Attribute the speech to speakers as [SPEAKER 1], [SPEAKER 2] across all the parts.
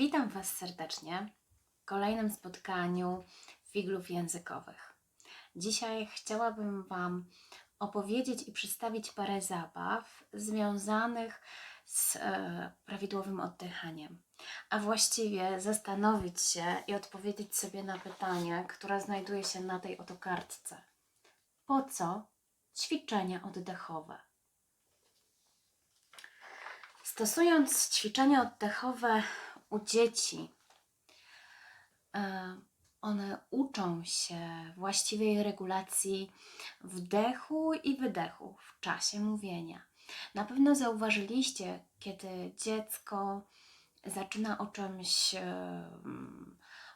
[SPEAKER 1] Witam Was serdecznie w kolejnym spotkaniu figlów językowych. Dzisiaj chciałabym Wam opowiedzieć i przedstawić parę zabaw związanych z e, prawidłowym oddychaniem, a właściwie zastanowić się i odpowiedzieć sobie na pytanie, które znajduje się na tej oto kartce. Po co ćwiczenia oddechowe? Stosując ćwiczenia oddechowe u dzieci, e, one uczą się właściwej regulacji wdechu i wydechu w czasie mówienia. Na pewno zauważyliście, kiedy dziecko zaczyna o czymś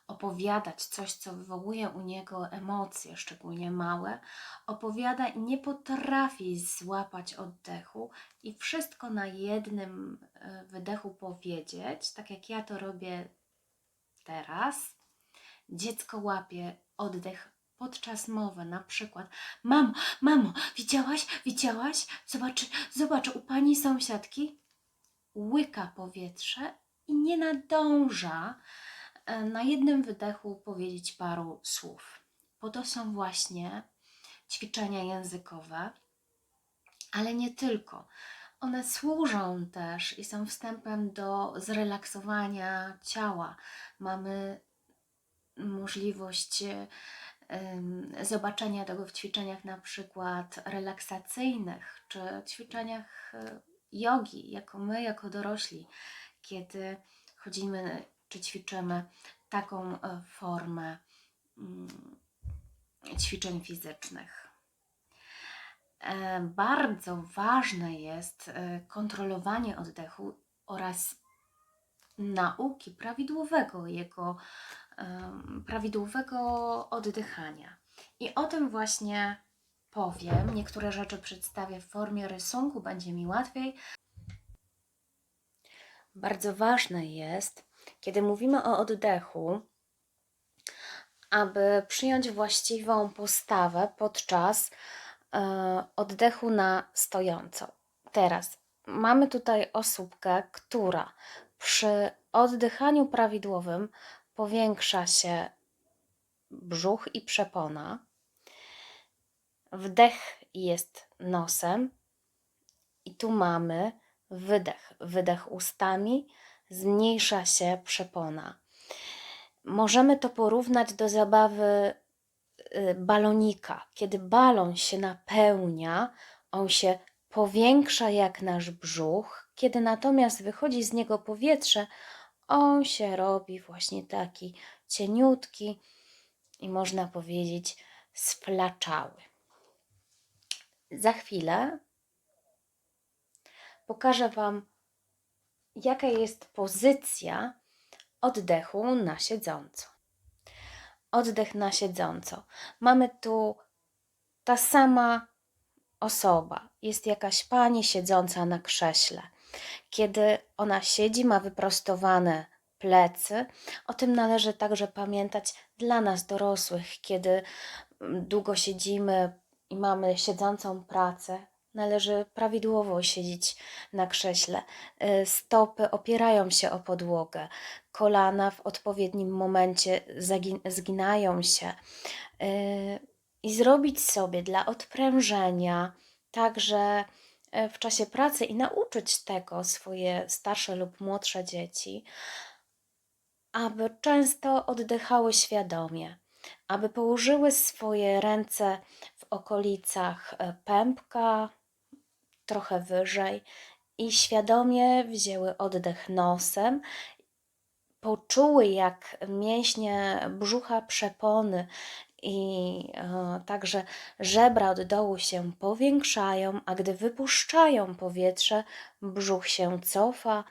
[SPEAKER 1] opowiadać, coś, co wywołuje u niego emocje, szczególnie małe, opowiada i nie potrafi złapać oddechu i wszystko na jednym e, wydechu powiedzieć, tak jak ja to robię teraz. Dziecko łapie oddech podczas mowy, na przykład Mamo, mamo, widziałaś, widziałaś? Zobacz, zobacz, u pani sąsiadki łyka powietrze i nie nadąża na jednym wydechu powiedzieć paru słów. Po to są właśnie ćwiczenia językowe, ale nie tylko. One służą też i są wstępem do zrelaksowania ciała. Mamy możliwość e, zobaczenia tego w ćwiczeniach na przykład relaksacyjnych, czy ćwiczeniach e, jogi, jako my, jako dorośli, kiedy chodzimy czy ćwiczymy taką e, formę mm, ćwiczeń fizycznych. E, Bardzo ważne jest e, kontrolowanie oddechu oraz nauki prawidłowego jego prawidłowego oddychania. I o tym właśnie powiem. Niektóre rzeczy przedstawię w formie rysunku, będzie mi łatwiej. Bardzo ważne jest, kiedy mówimy o oddechu, aby przyjąć właściwą postawę podczas e, oddechu na stojąco. Teraz mamy tutaj osóbkę, która przy oddychaniu prawidłowym powiększa się brzuch i przepona. Wdech jest nosem i tu mamy wydech. Wydech ustami, zmniejsza się przepona. Możemy to porównać do zabawy y, balonika. Kiedy balon się napełnia, on się powiększa jak nasz brzuch, kiedy natomiast wychodzi z niego powietrze, on się robi właśnie taki cieniutki i można powiedzieć splaczały. Za chwilę pokażę Wam, jaka jest pozycja oddechu na siedząco. Oddech na siedząco. Mamy tu ta sama osoba. Jest jakaś pani siedząca na krześle. Kiedy ona siedzi, ma wyprostowane plecy. O tym należy także pamiętać dla nas dorosłych, kiedy długo siedzimy i mamy siedzącą pracę. Należy prawidłowo siedzieć na krześle. Y, Stopy opierają się o podłogę, kolana w odpowiednim momencie zginają się. Y, I zrobić sobie dla odprężenia, także e, w czasie pracy i nauczyć tego swoje starsze lub młodsze dzieci, aby często oddychały świadomie, aby położyły swoje ręce w okolicach pępka, trochę wyżej i świadomie wzięły oddech nosem, poczuły jak mięśnie brzucha przepony i e, także żebra od dołu się powiększają, a gdy wypuszczają powietrze, brzuch się cofa.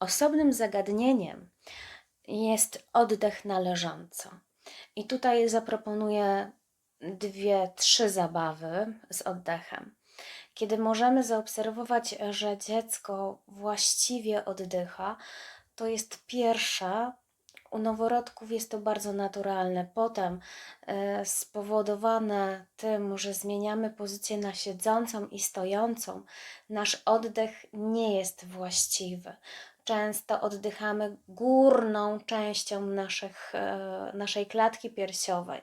[SPEAKER 1] Osobnym zagadnieniem jest oddech na leżąco. I tutaj zaproponuję dwie, trzy zabawy z oddechem. Kiedy możemy zaobserwować, że dziecko właściwie oddycha, to jest pierwsza. U noworodków jest to bardzo naturalne. Potem e, spowodowane tym, że zmieniamy pozycję na siedzącą i stojącą, nasz oddech nie jest właściwy. często oddychamy górną częścią naszych, e, naszej klatki piersiowej.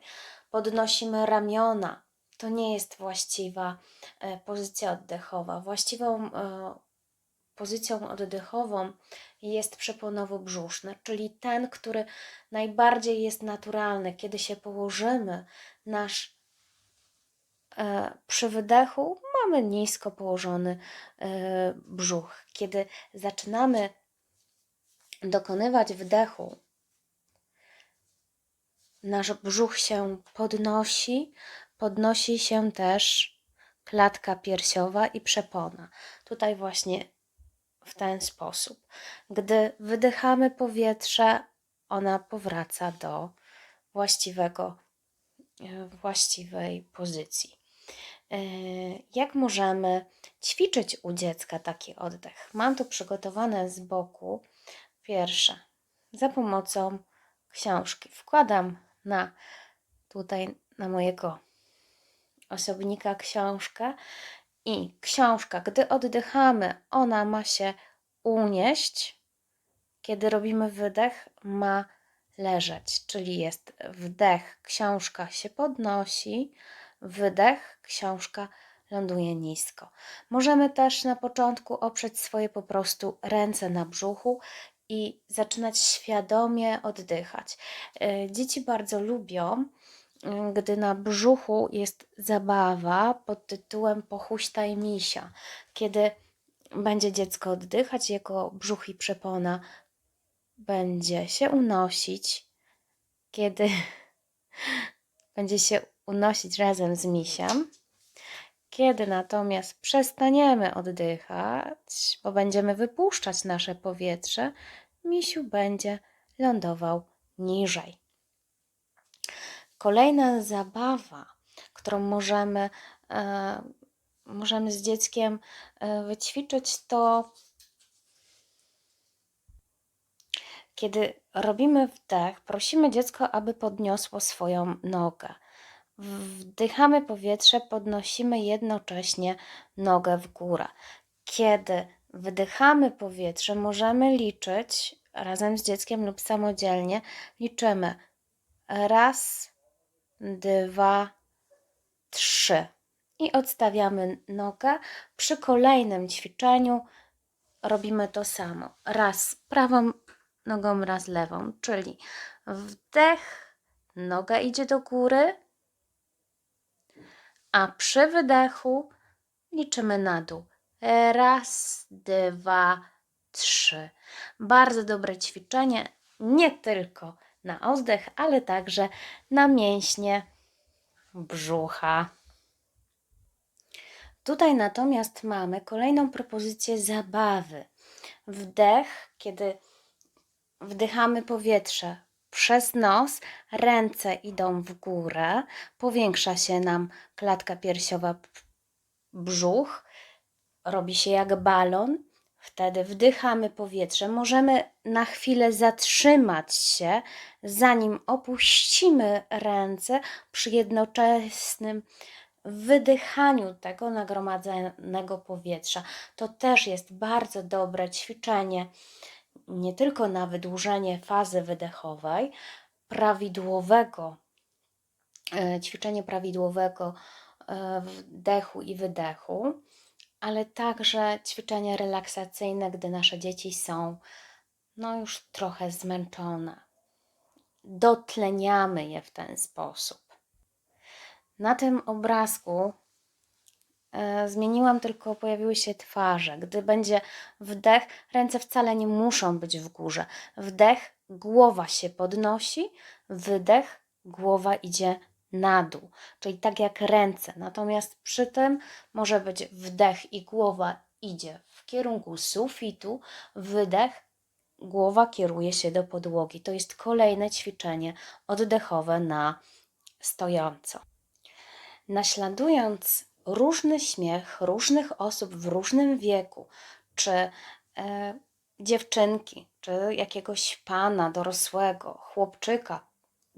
[SPEAKER 1] Podnosimy ramiona. To nie jest właściwa e, pozycja oddechowa. Właściwą e, pozycją oddechową jest przeponowo-brzuszny, czyli ten, który najbardziej jest naturalny. Kiedy się położymy, nasz e, przy wydechu mamy nisko położony brzuch. Kiedy zaczynamy dokonywać wdechu, nasz brzuch się podnosi, podnosi się też klatka piersiowa i przepona. Tutaj właśnie w ten sposób. Gdy wydychamy powietrze, ona powraca do właściwego, e, właściwej pozycji. E, Jak możemy ćwiczyć u dziecka taki oddech? Mam tu przygotowane z boku pierwsze za pomocą książki. Wkładam na tutaj na mojego osobnika książkę i książka, gdy oddychamy, ona ma się unieść. Kiedy robimy wydech, ma leżeć, czyli jest wdech, książka się podnosi, wydech, książka ląduje nisko. Możemy też na początku oprzeć swoje po prostu ręce na brzuchu i zaczynać świadomie oddychać. E, Dzieci bardzo lubią, gdy na brzuchu jest zabawa pod tytułem Pochuśtaj misia. Kiedy będzie dziecko oddychać, jego brzuch i przepona będzie się unosić, kiedy będzie się unosić razem z misiem. Kiedy natomiast przestaniemy oddychać, bo będziemy wypuszczać nasze powietrze, misiu będzie lądował niżej. Kolejna zabawa, którą możemy, e, możemy z dzieckiem e, wyćwiczyć, to kiedy robimy wdech, prosimy dziecko, aby podniosło swoją nogę. Wdychamy powietrze, podnosimy jednocześnie nogę w górę. Kiedy wdychamy powietrze, możemy liczyć razem z dzieckiem lub samodzielnie. Liczymy raz, dwa, trzy. I odstawiamy nogę. Przy kolejnym ćwiczeniu robimy to samo. Raz prawą nogą, raz lewą, czyli wdech, noga idzie do góry, a przy wydechu liczymy na dół. Raz, dwa, trzy. Bardzo dobre ćwiczenie, nie tylko na oddech, ale także na mięśnie brzucha. Tutaj natomiast mamy kolejną propozycję zabawy. Wdech, kiedy wdychamy powietrze przez nos, ręce idą w górę, powiększa się nam klatka piersiowa, brzuch, robi się jak balon. Wtedy wdychamy powietrze. Możemy na chwilę zatrzymać się, zanim opuścimy ręce przy jednoczesnym wydychaniu tego nagromadzonego powietrza. To też jest bardzo dobre ćwiczenie nie tylko na wydłużenie fazy wydechowej, prawidłowego, e, ćwiczenie prawidłowego e, wdechu i wydechu, ale także ćwiczenie relaksacyjne, gdy nasze dzieci są no już trochę zmęczone. Dotleniamy je w ten sposób. Na tym obrazku e, zmieniłam tylko, pojawiły się twarze. Gdy będzie wdech, ręce wcale nie muszą być w górze. Wdech, głowa się podnosi, wydech, głowa idzie na dół, czyli tak jak ręce. Natomiast przy tym może być wdech i głowa idzie w kierunku sufitu, wydech, głowa kieruje się do podłogi. To jest kolejne ćwiczenie oddechowe na stojąco. Naśladując różny śmiech różnych osób w różnym wieku, czy e, dziewczynki, czy jakiegoś pana dorosłego, chłopczyka,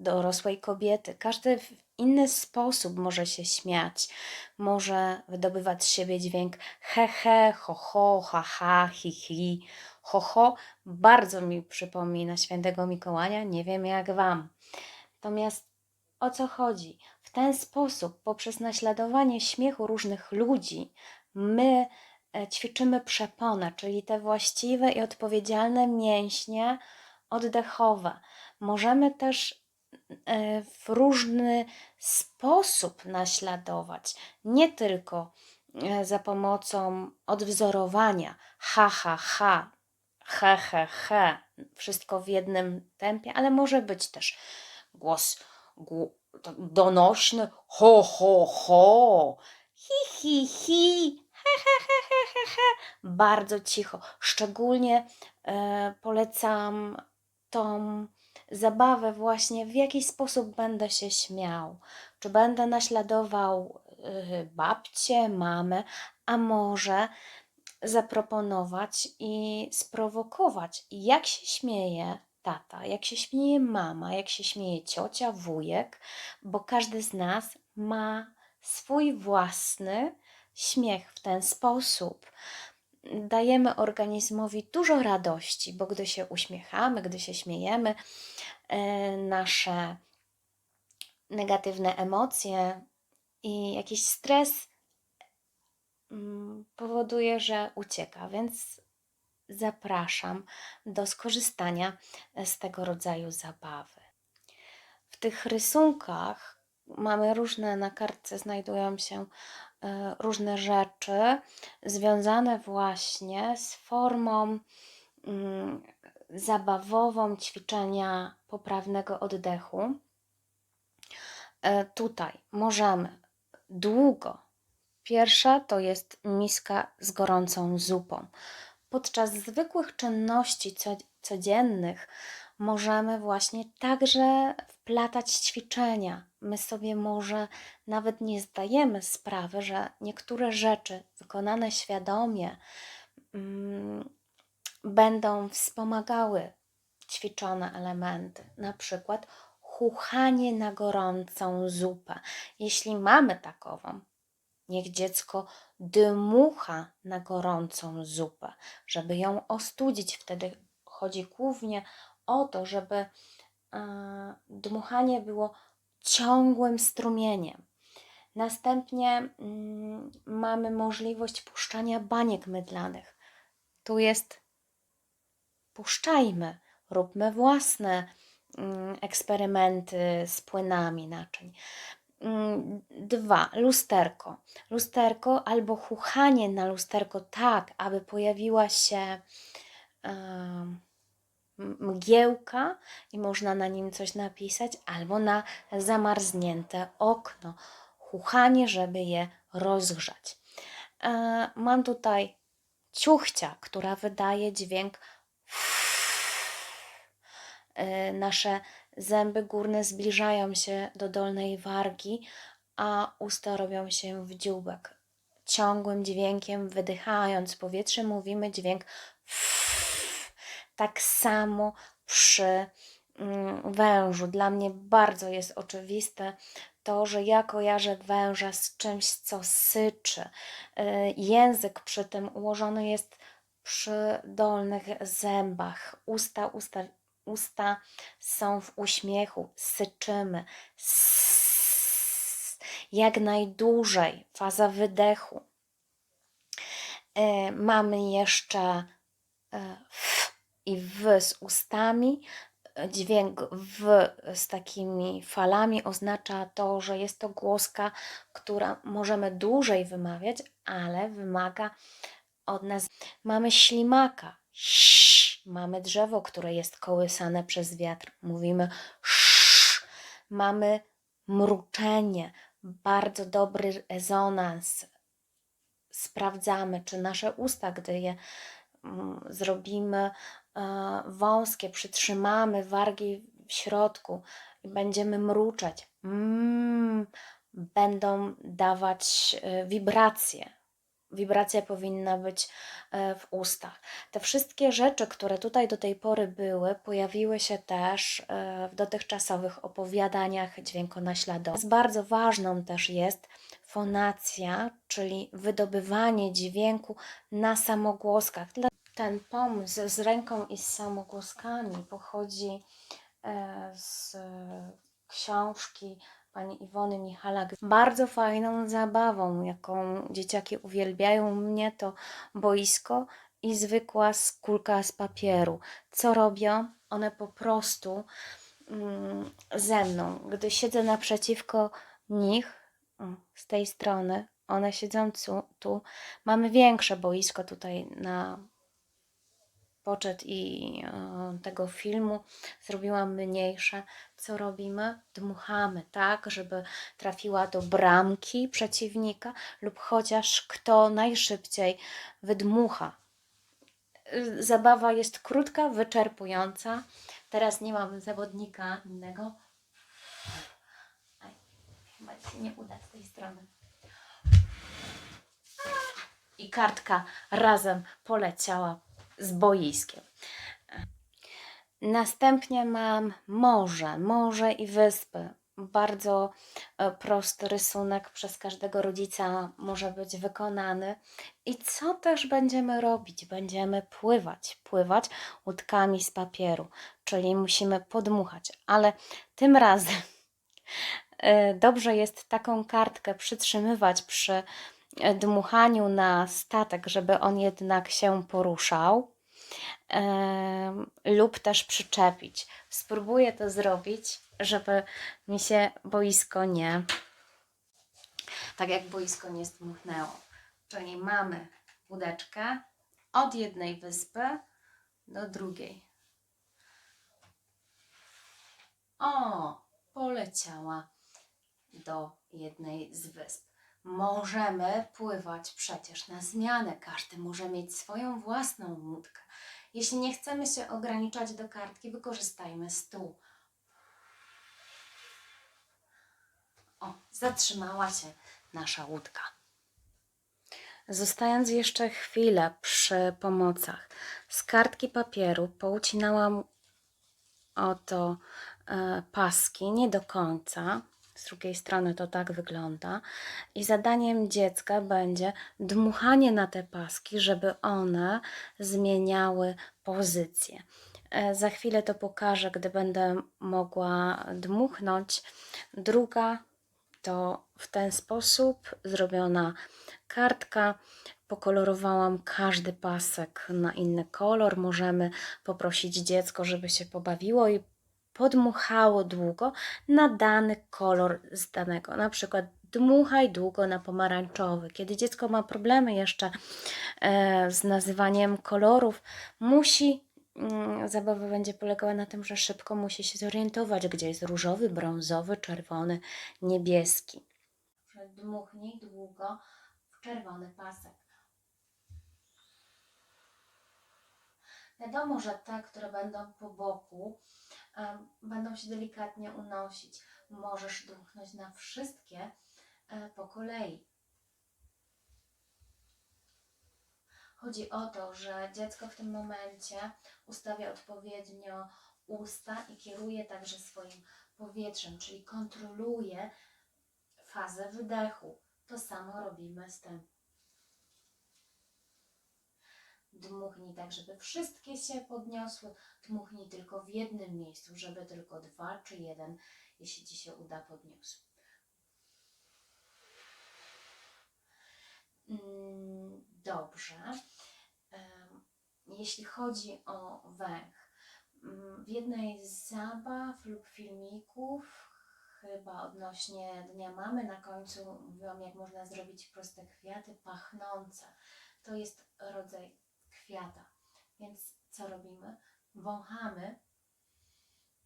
[SPEAKER 1] dorosłej kobiety, każdy w inny sposób może się śmiać, może wydobywać z siebie dźwięk he he, ho ho, ha ha, hi hi, ho, ho bardzo mi przypomina świętego Mikołaja, nie wiem jak Wam. Natomiast o co chodzi? W ten sposób, poprzez naśladowanie śmiechu różnych ludzi, my e, ćwiczymy przeponę, czyli te właściwe i odpowiedzialne mięśnie oddechowe. Możemy też w różny sposób naśladować, nie tylko e, za pomocą odwzorowania ha, ha, ha, he, he, he, wszystko w jednym tempie, ale może być też głos gł- donośny ho, ho, ho, hi, hi, hi, he, he, he, he, he. Bardzo cicho. Szczególnie e, polecam tą zabawę właśnie, w jaki sposób będę się śmiał. Czy będę naśladował y, babcię, mamę, a może zaproponować i sprowokować, jak się śmieje tata, jak się śmieje mama, jak się śmieje ciocia, wujek, bo każdy z nas ma swój własny śmiech w ten sposób. Dajemy organizmowi dużo radości, bo gdy się uśmiechamy, gdy się śmiejemy, nasze negatywne emocje i jakiś stres mm, powoduje, że ucieka, więc zapraszam do skorzystania z tego rodzaju zabawy. W tych rysunkach mamy różne, na kartce znajdują się e, różne rzeczy związane właśnie z formą mm, zabawową ćwiczenia poprawnego oddechu. E, Tutaj możemy długo. Pierwsza to jest miska z gorącą zupą. Podczas zwykłych czynności co, codziennych możemy właśnie także wplatać ćwiczenia. My sobie może nawet nie zdajemy sprawy, że niektóre rzeczy wykonane świadomie mm, będą wspomagały ćwiczone elementy, na przykład chuchanie na gorącą zupę. Jeśli mamy takową, niech dziecko dmucha na gorącą zupę, żeby ją ostudzić. Wtedy chodzi głównie o to, żeby e, dmuchanie było ciągłym strumieniem. Następnie mm, mamy możliwość puszczania baniek mydlanych. Tu jest puszczajmy, róbmy własne mm, eksperymenty z płynami naczyń. Mm, Dwa, lusterko. Lusterko albo chuchanie na lusterko tak, aby pojawiła się mgiełka i można na nim coś napisać, albo na zamarznięte okno. Chuchanie, żeby je rozgrzać. E, Mam tutaj ciuchcia, która wydaje dźwięk nasze zęby górne zbliżają się do dolnej wargi, a usta robią się w dzióbek. Ciągłym dźwiękiem, wydychając powietrze, mówimy dźwięk tak samo przy mm, wężu. Dla mnie bardzo jest oczywiste to, że ja kojarzę węża z czymś, co syczy. E, Język przy tym ułożony jest przy dolnych zębach. Usta, usta usta są w uśmiechu, syczymy. Sss, jak najdłużej, faza wydechu. E, mamy jeszcze e, f i w z ustami. Dźwięk w z takimi falami oznacza to, że jest to głoska, która możemy dłużej wymawiać, ale wymaga od nas. Mamy ślimaka. Mamy drzewo, które jest kołysane przez wiatr. Mówimy sz. Mamy mruczenie, bardzo dobry rezonans. Sprawdzamy, czy nasze usta, gdy je mm, zrobimy e, wąskie, przytrzymamy wargi w środku i będziemy mruczeć, mm, będą dawać e, wibracje wibracja powinna być e, w ustach. Te wszystkie rzeczy, które tutaj do tej pory były, pojawiły się też e, w dotychczasowych opowiadaniach dźwiękonaśladowych. Bardzo ważną też jest fonacja, czyli wydobywanie dźwięku na samogłoskach. ten pomysł z ręką i z samogłoskami pochodzi e, z książki pani Iwony Michalak. Bardzo fajną zabawą, jaką dzieciaki uwielbiają mnie, to boisko i zwykła kulka z papieru. Co robią? One po prostu mm, ze mną, gdy siedzę naprzeciwko nich, z tej strony, one siedzą tu, tu. Mamy większe boisko tutaj na poczet i e, tego filmu. Zrobiłam mniejsze. Co robimy? Dmuchamy, tak, żeby trafiła do bramki przeciwnika lub chociaż kto najszybciej wydmucha. Zabawa jest krótka, wyczerpująca. Teraz nie mam zawodnika innego. Aj, chyba się nie uda z tej strony. I kartka razem poleciała z boiskiem. Następnie mam morze, morze i wyspy. Bardzo e, prosty rysunek przez każdego rodzica może być wykonany. I co też będziemy robić? Będziemy pływać, pływać łódkami z papieru, czyli musimy podmuchać, ale tym razem e, dobrze jest taką kartkę przytrzymywać przy dmuchaniu na statek, żeby on jednak się poruszał lub też przyczepić. Spróbuję to zrobić, żeby mi się boisko nie, tak jak boisko nie zdmuchnęło. Czyli mamy łódeczkę od jednej wyspy do drugiej. O, poleciała do jednej z wysp. Możemy pływać przecież na zmianę. Każdy może mieć swoją własną łódkę. Jeśli nie chcemy się ograniczać do kartki, wykorzystajmy stół. O, zatrzymała się nasza łódka. Zostając jeszcze chwilę przy pomocach, z kartki papieru poucinałam oto e, paski, nie do końca. Z drugiej strony to tak wygląda. I zadaniem dziecka będzie dmuchanie na te paski, żeby one zmieniały pozycję. E, Za chwilę to pokażę, gdy będę mogła dmuchnąć. Druga to w ten sposób zrobiona kartka. Pokolorowałam każdy pasek na inny kolor. Możemy poprosić dziecko, żeby się pobawiło i podmuchało długo na dany kolor z danego. Na przykład dmuchaj długo na pomarańczowy. Kiedy dziecko ma problemy jeszcze e, z nazywaniem kolorów, musi mm, zabawa będzie polegała na tym, że szybko musi się zorientować, gdzie jest różowy, brązowy, czerwony, niebieski. Dmuchnij długo w czerwony pasek. Wiadomo, że te, które będą po boku, będą się delikatnie unosić. Możesz dmuchnąć na wszystkie e, po kolei. Chodzi o to, że dziecko w tym momencie ustawia odpowiednio usta i kieruje także swoim powietrzem, czyli kontroluje fazę wydechu. To samo robimy z tym. Dmuchnij tak, żeby wszystkie się podniosły. Dmuchnij tylko w jednym miejscu, żeby tylko dwa czy jeden, jeśli Ci się uda, podniósł. Mm, Dobrze. Jeśli chodzi o węch, mm, w jednej z zabaw lub filmików, chyba odnośnie Dnia Mamy, na końcu mówiłam, jak można zrobić proste kwiaty pachnące. To jest rodzaj kwiata. Więc co robimy? Wąchamy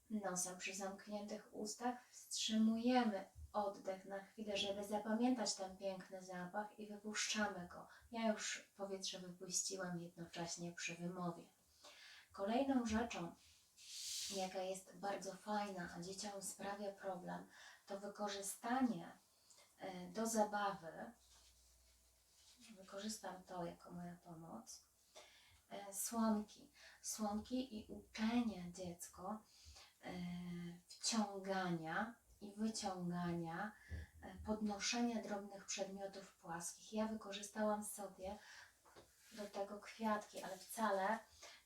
[SPEAKER 1] nosem przy zamkniętych ustach, wstrzymujemy oddech na chwilę, żeby zapamiętać ten piękny zapach i wypuszczamy go. Ja już powietrze wypuściłam jednocześnie przy wymowie. Kolejną rzeczą, jaka jest bardzo fajna, a dzieciom sprawia problem, to wykorzystanie e, do zabawy. Wykorzystam to jako moja pomoc. E, Słomki. Słomki i uczenie dziecko e, wciągania i wyciągania, e, podnoszenia drobnych przedmiotów płaskich. Ja wykorzystałam sobie do tego kwiatki, ale wcale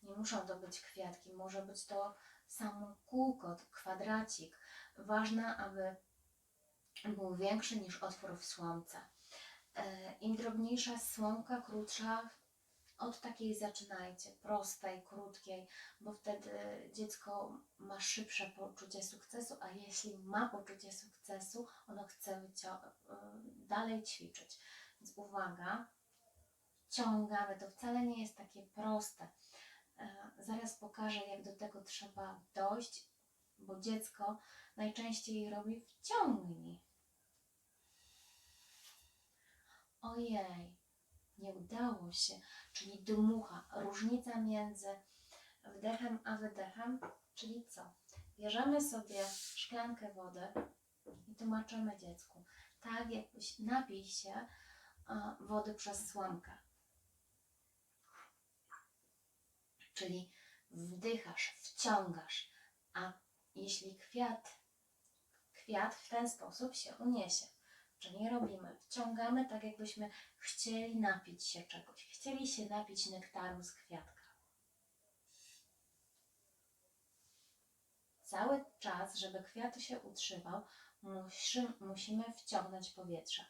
[SPEAKER 1] nie muszą to być kwiatki. Może być to samo kółko, kwadracik. Ważne, aby był większy niż otwór w słomce. Im drobniejsza słomka, krótsza, od takiej zaczynajcie, prostej, krótkiej, bo wtedy dziecko ma szybsze poczucie sukcesu, a jeśli ma poczucie sukcesu, ono chce y, dalej ćwiczyć. Więc uwaga, ciągamy, to wcale nie jest takie proste. E, Zaraz pokażę, jak do tego trzeba dojść, bo dziecko najczęściej robi wciągnij. Ojej, nie udało się, czyli dmucha. Różnica między wdechem a wydechem, czyli co? Bierzemy sobie szklankę wody i tłumaczymy dziecku, tak jakbyś napij się wody przez słomkę. Czyli wdychasz, wciągasz, a jeśli kwiat, kwiat w ten sposób się uniesie. Czyli robimy, wciągamy tak jakbyśmy chcieli napić się czegoś, chcieli się napić nektaru z kwiatka. Cały czas, żeby kwiat się utrzymał, musi, musimy wciągnąć powietrze.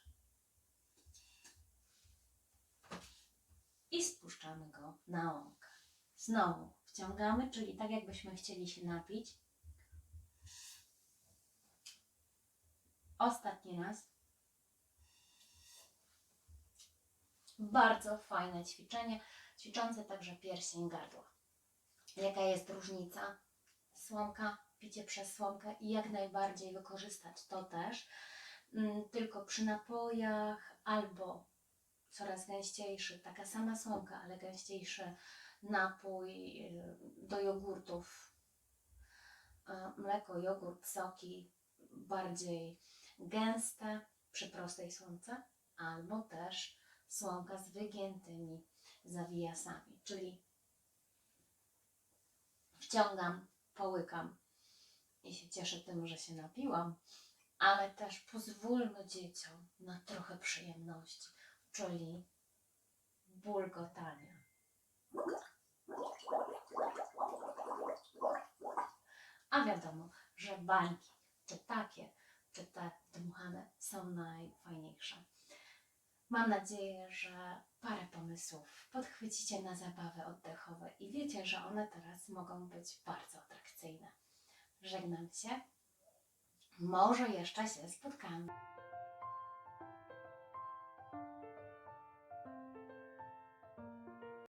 [SPEAKER 1] I spuszczamy go na łąkę. Znowu wciągamy, czyli tak jakbyśmy chcieli się napić. Ostatni raz. Bardzo fajne ćwiczenie, ćwiczące także pierścień gardła. Jaka jest różnica? Słomka, picie przez słomkę i jak najbardziej wykorzystać to też, mm, tylko przy napojach albo coraz gęściejszy, taka sama słomka, ale gęściejszy napój y, do jogurtów, mleko, jogurt, soki bardziej gęste przy prostej słomce, albo też słomka z wygiętymi zawijasami, czyli wciągam, połykam i się cieszę tym, że się napiłam, ale też pozwólmy dzieciom na trochę przyjemności, czyli bulgotania. A wiadomo, że bańki, czy takie, czy te dmuchane są najfajniejsze. Mam nadzieję, że parę pomysłów podchwycicie na zabawy oddechowe i wiecie, że one teraz mogą być bardzo atrakcyjne. Żegnam się. Może jeszcze się spotkamy.